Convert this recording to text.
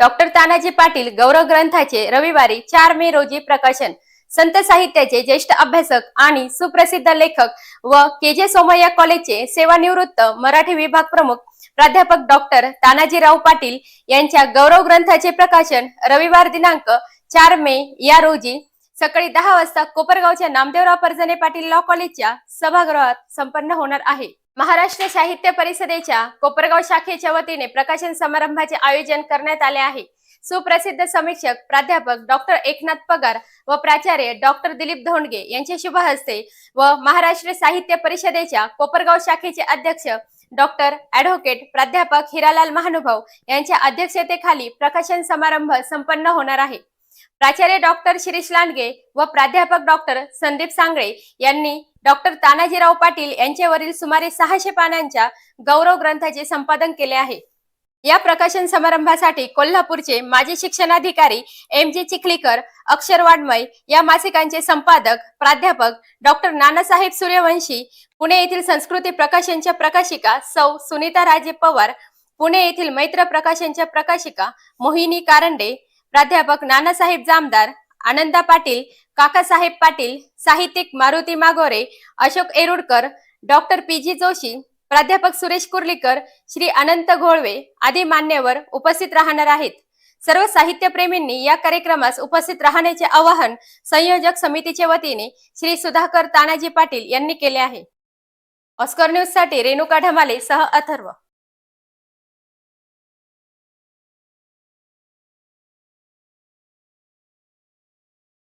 Doctor Tanaji Patil गौरव ग्रंथाचे रविवारी चार मे रोजी प्रकाशन. संत साहित्याचे ज्येष्ठ अभ्यासक आणि सुप्रसिद्ध लेखक व के जे सोमय्या कॉलेजचे सेवानिवृत्त मराठी विभाग प्रमुख प्राध्यापक डॉक्टर तानाजीराव पाटील यांच्या गौरव ग्रंथाचे प्रकाशन रविवार दिनांक चार मे या रोजी सकाळी दहा वाजता कोपरगावच्या नामदेवराव पर्जने पाटील लॉ कॉलेजच्या सभागृहात संपन्न होणार आहे. महाराष्ट्र साहित्य परिषदेच्या कोपरगाव शाखेच्या वतीने प्रकाशन समारंभाचे आयोजन करण्यात आले आहे. सुप्रसिद्ध समीक्षक प्राध्यापक डॉक्टर एकनाथ पगार व प्राचार्य डॉक्टर दिलीप धोंडगे यांच्या शुभ हस्ते व महाराष्ट्र साहित्य परिषदेच्या कोपरगाव शाखेचे अध्यक्ष डॉक्टर ऍडव्होकेट प्राध्यापक हिरालाल महानुभाव यांच्या अध्यक्षतेखाली प्रकाशन समारंभ संपन्न होणार आहे. प्राचार्य डॉक्टर शिरीष लांडगे व प्राध्यापक डॉक्टर संदीप सांगळे यांनी डॉक्टर तानाजीराव पाटील यांच्यावरील सुमारे सहाशे पानांच्या गौरव ग्रंथाचे संपादन केले आहे. या प्रकाशन समारंभासाठी कोल्हापूरचे माजी शिक्षणाधिकारी एम जी चिखलीकर अक्षर वाड्मय या मासिकांचे संपादक प्राध्यापक डॉक्टर नानासाहेब सूर्यवंशी पुणे येथील संस्कृती प्रकाशनच्या प्रकाशिका सौ सुनीता राजे पवार पुणे येथील मैत्र प्रकाशनच्या प्रकाशिका मोहिनी कारंडे प्राध्यापक नानासाहेब जामदार आनंदा पाटील काकासाहेब पाटील साहित्यिक Maruti Magore Ashok Erudkar doctor P G Joshi प्राध्यापक सुरेश कुर्लीकर श्री अनंत घोळवे आदी मान्यवर उपस्थित राहणार आहेत. सर्व साहित्यप्रेमींनी या कार्यक्रमास उपस्थित राहण्याचे आवाहन संयोजक समितीच्या वतीने श्री सुधाकर तानाजी पाटील यांनी केले आहे. ऑस्कर न्यूजसाठी रेणुका ढमाले सह अथर्व.